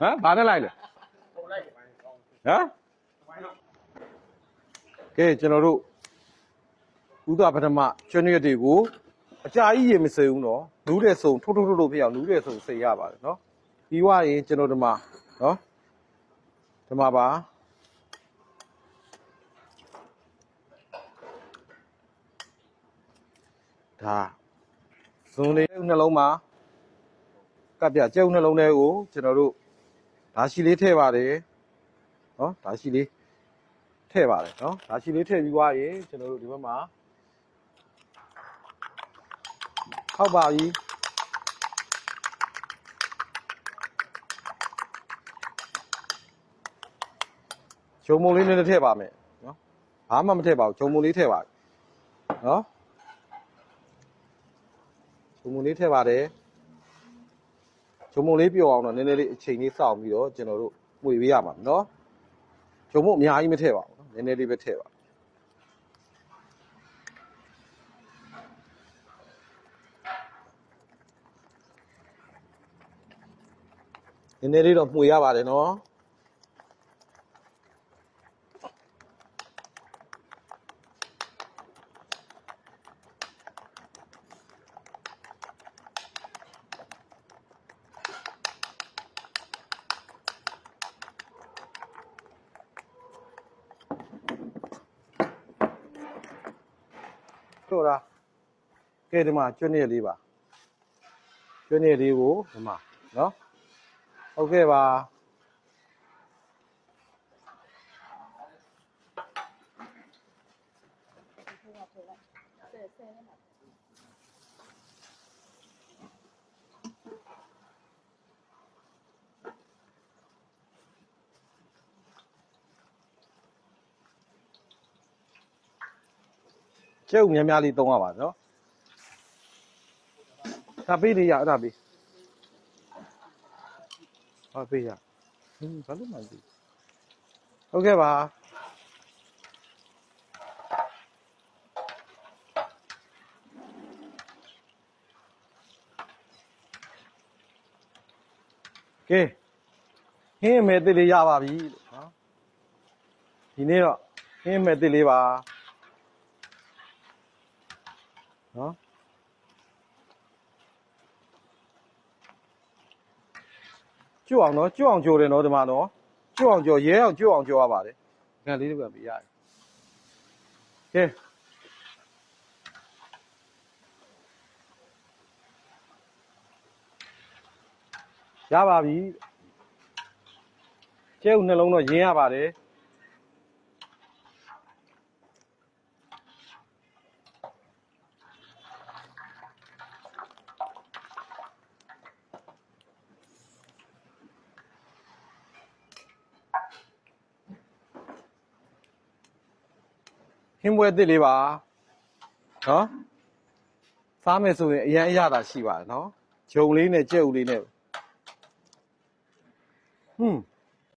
ဟမ်ဘာနဲ့လိုက်လဲဟမ်ကဲကျွန်တော်တို့ဥဒပထမကျွန်းရက်တွေကိုအကြာကြီးရေမစင်ဘူးနော်နူးတဲ့ဆုံထုတ်ထုတ်ထုတ်ထုတ်ဖြစ်အောင်နူးတဲ့ဆုံစိတ်ရပါတယ်နော်ပြီးွားရင်ကျွန်တော်ဒီမှာနော်ဒီမှာပါဒါဇွန်လေးနှလုံးမှာကပ်ပြကျုပ်နှလုံးထဲကိုကျွန်တော်တို့ ဓာရှိလေးထည့်ပါတယ်နော်ဓာရှိလေးထည့်ပါတယ်နော်ဓာရှိလေးထည့်ပြီးွားရင်ကျွန်တော်တို့ဒီဘက်မှာခောက်ပါပြီဂျုံမုံလေးနဲ့ထည့်ပါမယ်နော်ဘာမှမထည့်ပါဘူးဂျုံမုံလေးထည့်ပါနော်ဂျုံမုံလေးထည့်ပါတယ် ဂျုံမုံလေးပြောအောင်တော့နည်းနည်းလေးအချိန်လေးစောင့်ပြီးတော့ကျွန်တော်တို့မှုပေးရမှာနော်ဂျုံမုံအများကြီးမထည့်ပါဘူးနော်နည်းနည်းလေးပဲထည့်ပါနည်းနည်းလေးတော့မှုရပါတယ်နော် တို့လားကဲဒီမှာကျွတ်နေလေးပါကျွတ်နေလေးကိုဒီမှာနော်ဟုတ်ကဲ့ပါ ကျုပ်များများလေးသုံးရပါနော်ဒါပေးလေးရအဲ့ဒါပေးဟာပေးရဟင်းဘာလို့မှမသိဟုတ်ကဲ့ပါကဲဟင်းမဲ့တစ်လေးရပါပြီလို့နော်ဒီနေ့တော့ဟင်းမဲ့တစ်လေးပါ နော်ကျွတ်အောင်နော်ကျွတ်အောင်ကြိုတယ်နော်ဒီမှာနော်ကျွတ်အောင်ကြိုရဲအောင်ကျွတ်အောင်ကြိုရပါတယ်ငါလေးတွေကပြရတယ်ကဲရပါပြီကျဲဥနှလုံးတော့ရင်းရပါတယ် ဟင်းပွဲတစ်လေးပါနော်စားမယ်ဆိုရင်အရင်အရသာရှိပါတယ်နော်ဂျုံလေးနဲ့ကြက်ဥလေးနဲ့ဟွန်း